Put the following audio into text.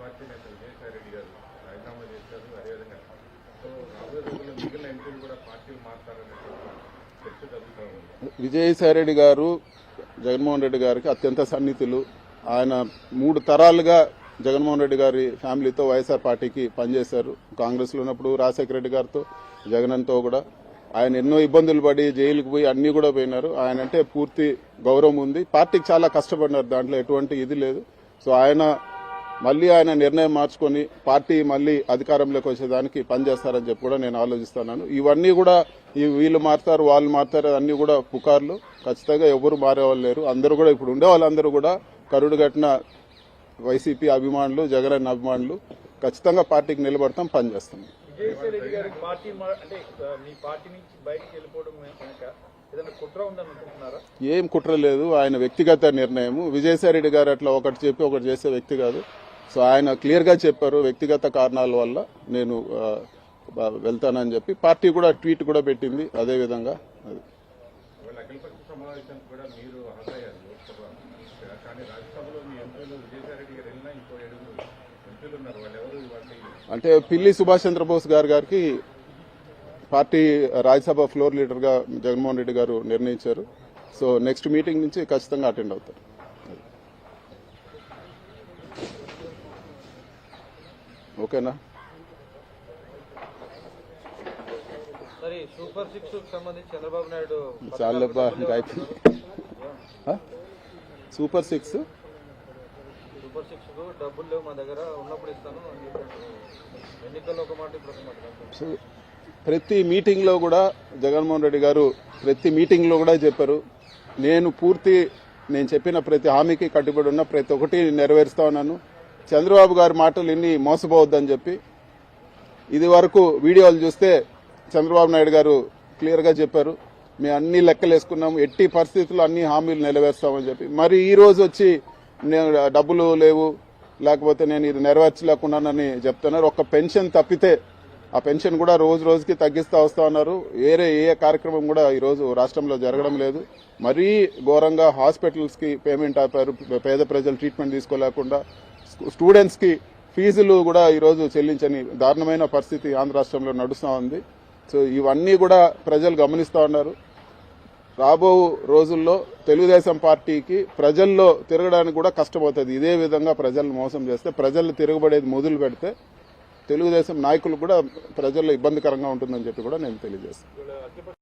విజయసాయి రెడ్డి గారు. రాజీనామా చేశారు అదేవిధంగా సో రాబోయే రోజుల్లో మిగిలిన ఎంపీలు కూడా పార్టీలు గారు జగన్మోహన్ రెడ్డి గారికి అత్యంత సన్నిహితులు. ఆయన మూడు తరాలుగా జగన్మోహన్ రెడ్డి గారి ఫ్యామిలీతో వైఎస్ఆర్ పార్టీకి పనిచేశారు. కాంగ్రెస్లో ఉన్నప్పుడు రాజశేఖర రెడ్డి గారితో జగన్తో కూడా. ఆయన ఎన్నో ఇబ్బందులు పడి జైలుకు పోయి అన్నీ కూడా పోయినారు. ఆయన అంటే పూర్తి గౌరవం ఉంది. పార్టీకి చాలా కష్టపడినారు. దాంట్లో ఎటువంటి ఇది లేదు. సో ఆయన మళ్ళీ ఆయన నిర్ణయం మార్చుకొని పార్టీ మళ్ళీ అధికారంలోకి వచ్చేదానికి పనిచేస్తారని చెప్పి కూడా నేను ఆలోచిస్తున్నాను. ఇవన్నీ కూడా ఈ వీళ్ళు మారుతారు వాళ్ళు మారుతారు అన్ని కూడా పుకార్లు. ఖచ్చితంగా ఎవరు మారేవాళ్ళు లేరు. అందరూ కూడా ఇప్పుడు ఉండే వాళ్ళందరూ కూడా కరుడు కట్టిన వైసీపీ అభిమానులు జగన్ అభిమానులు ఖచ్చితంగా పార్టీకి నిలబడతాం పనిచేస్తాం. విజయసాయి రెడ్డి ఏం కుట్ర లేదు. ఆయన వ్యక్తిగత నిర్ణయం విజయసాయిరెడ్డి గారు అట్లా ఒకటి చెప్పి ఒకటి చేసే వ్యక్తి కాదు. సో ఆయన క్లియర్గా చెప్పారు వ్యక్తిగత కారణాల వల్ల నేను వెళ్తానని చెప్పి. పార్టీ కూడా ట్వీట్ కూడా పెట్టింది అదే విధంగా. అది. అంటే పిల్లి సుభాష్ చంద్రబోస్ గారి గారికి పార్టీ రాజ్యసభ ఫ్లోర్ లీడర్గా జగన్మోహన్ రెడ్డి గారు నిర్ణయించారు. సో నెక్స్ట్ మీటింగ్ నుంచి ఖచ్చితంగా అటెండ్ అవుతారు. ఓకేనా? సూపర్ సిక్స్ సంబంధించి చంద్రబాబు నాయుడు చాలబ్బా ఇంకా అయిపోయింది. ఆ? Super six? సూపర్ సిక్స్ డబ్బులు లేవు మా దగ్గర ఉన్నప్పుడు ఇస్తాను అని చెప్పాడు. ఎన్నికల్లో ఒక మాట ఇప్పుడు ఒక మాట సో ప్రతి మీటింగ్లో కూడా జగన్మోహన్ రెడ్డి గారు ప్రతి మీటింగ్లో కూడా చెప్పారు. నేను పూర్తి నేను చెప్పిన ప్రతి హామీకి కట్టుబడి ఉన్న ప్రతి ఒక్కటి నెరవేరుస్తా ఉన్నాను. చంద్రబాబు గారి మాటలు ఇన్ని మోసపోవద్దని చెప్పి ఇది వరకు వీడియోలు చూస్తే చంద్రబాబు నాయుడు గారు క్లియర్గా చెప్పారు. మేము అన్ని లెక్కలు వేసుకున్నాము ఎట్టి పరిస్థితుల్లో అన్ని హామీలు నెరవేర్స్తామని చెప్పి. మరి ఈ రోజు వచ్చి నేను డబ్బులు లేవు లేకపోతే నేను ఇది నెరవేర్చలేకున్నానని చెప్తున్నారు. ఒక పెన్షన్ తప్పితే ఆ పెన్షన్ కూడా రోజు రోజుకి తగ్గిస్తూ వస్తూ ఉన్నారు. వేరే ఏ కార్యక్రమం కూడా ఈ రోజు రాష్ట్రంలో జరగడం లేదు. మరీ ఘోరంగా హాస్పిటల్స్కి పేమెంట్ ఆపారు. పేద ప్రజలు ట్రీట్మెంట్ తీసుకోలేకుండా స్టూడెంట్స్కి ఫీజులు కూడా ఈరోజు చెల్లించని దారుణమైన పరిస్థితి ఆంధ్ర రాష్ట్రంలో నడుస్తూ ఉంది. సో ఇవన్నీ కూడా ప్రజలు గమనిస్తూ ఉన్నారు. రాబో రోజుల్లో తెలుగుదేశం పార్టీకి ప్రజల్లో తిరగడానికి కూడా కష్టమవుతుంది. ఇదే విధంగా ప్రజలను మోసం చేస్తే ప్రజలు తిరగబడేది మొదలు పెడితే తెలుగుదేశం నాయకులు కూడా ప్రజల్లో ఇబ్బందికరంగా ఉంటుందని చెప్పి కూడా నేను తెలియజేస్తాను.